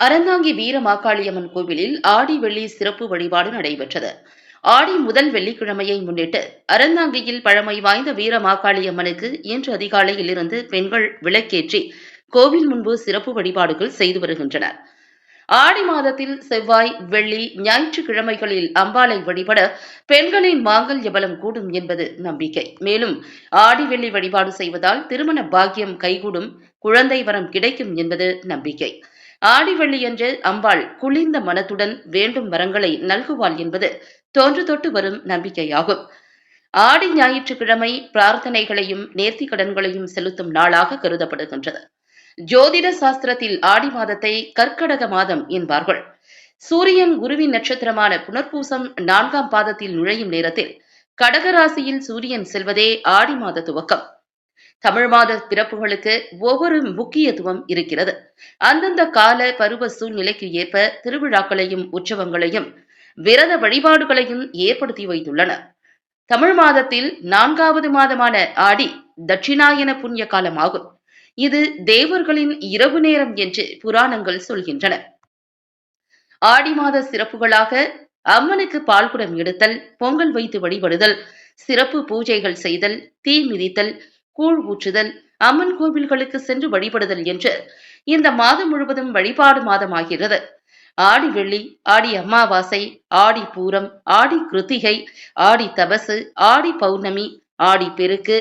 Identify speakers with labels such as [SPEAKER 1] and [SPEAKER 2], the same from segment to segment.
[SPEAKER 1] அறந்தாங்கி வீரமாக்காளியம்மன் கோவிலில் ஆடி வெள்ளி சிறப்பு வழிபாடு நடைபெற்றது. ஆடி முதல் வெள்ளிக்கிழமையை முன்னிட்டு அறந்தாங்கியில் பழமை வாய்ந்த வீரமாக்காளியம்மனுக்கு இன்று அதிகாலையில் இருந்து பெண்கள் விளக்கேற்றி கோவில் முன்பு சிறப்பு வழிபாடுகள் செய்து வருகின்றனர். ஆடி மாதத்தில் செவ்வாய் வெள்ளி ஞாயிற்றுக்கிழமைகளில் அம்பாளை வழிபட பெண்களின் மாங்கல்ய பலம் கூடும் என்பது நம்பிக்கை. மேலும் ஆடி வெள்ளி வழிபாடு செய்வதால் திருமண பாக்கியம் கைகூடும் குழந்தை வரம் கிடைக்கும் என்பது நம்பிக்கை. ஆடிவள்ளியன்று அம்பாள் குளிர்ந்த மனத்துடன் வேண்டும் வரங்களை நல்குவாள் என்பது தோன்று தொட்டு வரும் நம்பிக்கையாகும். ஆடி ஞாயிற்றுக்கிழமை பிரார்த்தனைகளையும் நேர்த்தி கடன்களையும் செலுத்தும் நாளாக கருதப்படுகின்றது. ஜோதிட சாஸ்திரத்தில் ஆடி மாதத்தை கற்கடக மாதம் என்பார்கள். சூரியன் குருவின் நட்சத்திரமான புனர்பூசம் நான்காம் பாதத்தில் நுழையும் நேரத்தில் கடகராசியில் சூரியன் செல்வதே ஆடி மாத துவக்கம். தமிழ் மாத பிறப்புகளுக்கு ஒவ்வொரு முக்கியத்துவம் இருக்கிறது. அந்தந்த கால பருவ சூழ்நிலைக்கு ஏற்ப திருவிழாக்களையும் உற்சவங்களையும் விரத வழிபாடுகளையும் ஏற்படுத்தி வைத்துள்ளன தமிழ் மாதத்தில் நான்காவது மாதமான ஆடி தட்சிணாயன புண்ணிய காலமாகும். இது தேவர்களின் இரவு நேரம் என்று புராணங்கள் சொல்கின்றன. ஆடி மாத சிறப்புகளாக அம்மனுக்கு பால்குடம் எடுத்தல் பொங்கல் வைத்து வழிபடுதல் சிறப்பு பூஜைகள் செய்தல் தீ மிதித்தல் கூழ் ஊற்றுதல் அம்மன் கோவில்களுக்கு சென்று வழிபடுதல் என்று இந்த மாதம் முழுவதும் வழிபாடு மாதமாகிறது. ஆடி வெள்ளி ஆடி அமாவாசை ஆடி பூரம் ஆடி கிருத்திகை ஆடி தபசு ஆடி பௌர்ணமி ஆடி பெருக்கு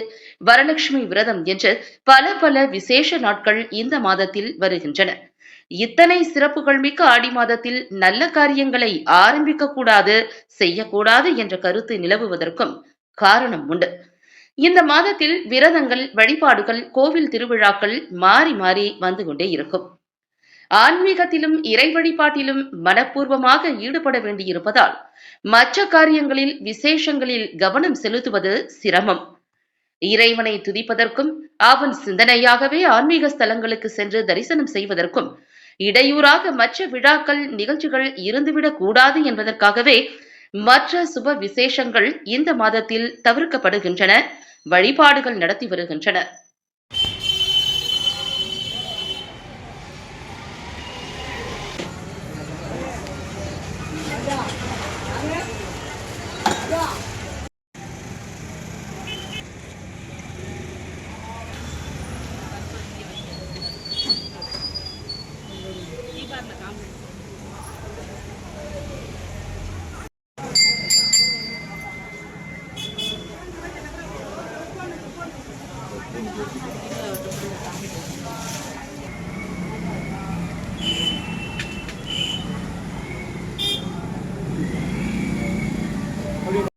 [SPEAKER 1] வரலட்சுமி விரதம் என்று பல பல விசேஷ நாட்கள் இந்த மாதத்தில் வருகின்றன. இத்தனை சிறப்புகள் மிக்க ஆடி மாதத்தில் நல்ல காரியங்களை ஆரம்பிக்க கூடாது செய்யக்கூடாது என்ற கருத்து நிலவுவதற்கும் காரணம் உண்டு. இந்த மாதத்தில் விரதங்கள் வழிபாடுகள் கோவில் திருவிழாக்கள் மாறி மாறி வந்து கொண்டே இருக்கும். ஆன்மீகத்திலும் இறை வழிபாட்டிலும் மனப்பூர்வமாக ஈடுபட வேண்டியிருப்பதால் மற்ற காரியங்களில் விசேஷங்களில் கவனம் செலுத்துவது சிரமம். இறைவனை துதிப்பதற்கும் அவன் சிந்தனையாகவே ஆன்மீக ஸ்தலங்களுக்கு சென்று தரிசனம் செய்வதற்கும் இடையூறாக மற்ற விழாக்கள் நிகழ்ச்சிகள் இருந்துவிடக் கூடாது என்பதற்காகவே மற்ற சுப விசேஷங்கள் இந்த மாதத்தில் தவிர்க்கப்படுகின்றன. வழிபாடுகள் நடத்தி வருகின்றன Thank you.